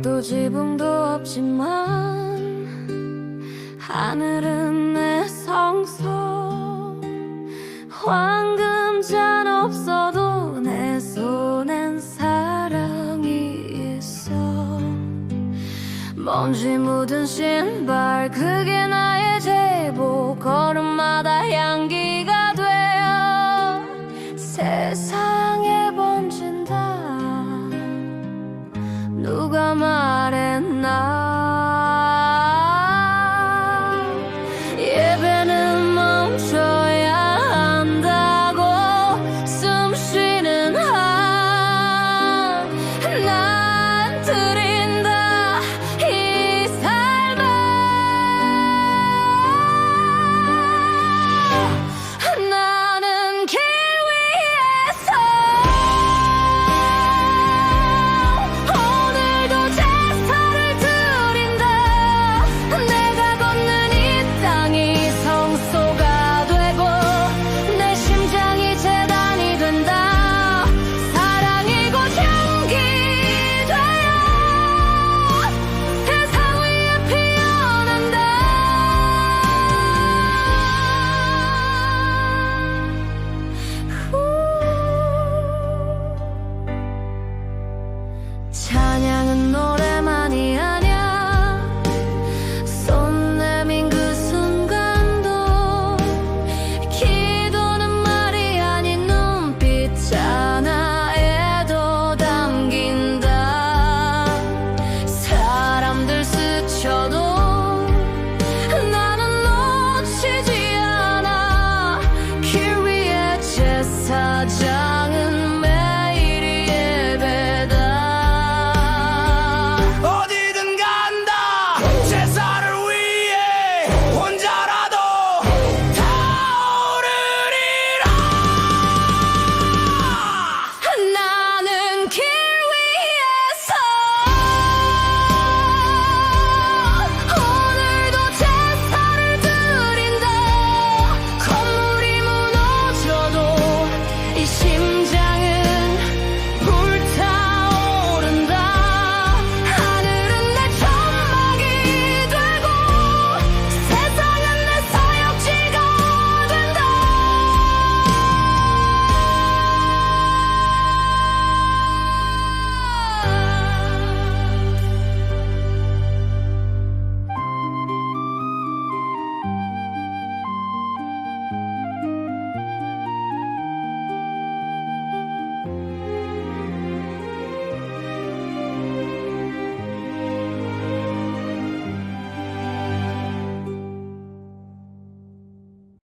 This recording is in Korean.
벽도 지붕도 없지만 하늘은 내 성소 황금잔 없어도 내 손엔 사랑이 있어. 먼지 묻은 신발 그게 나의 제복. 걸음마다 향기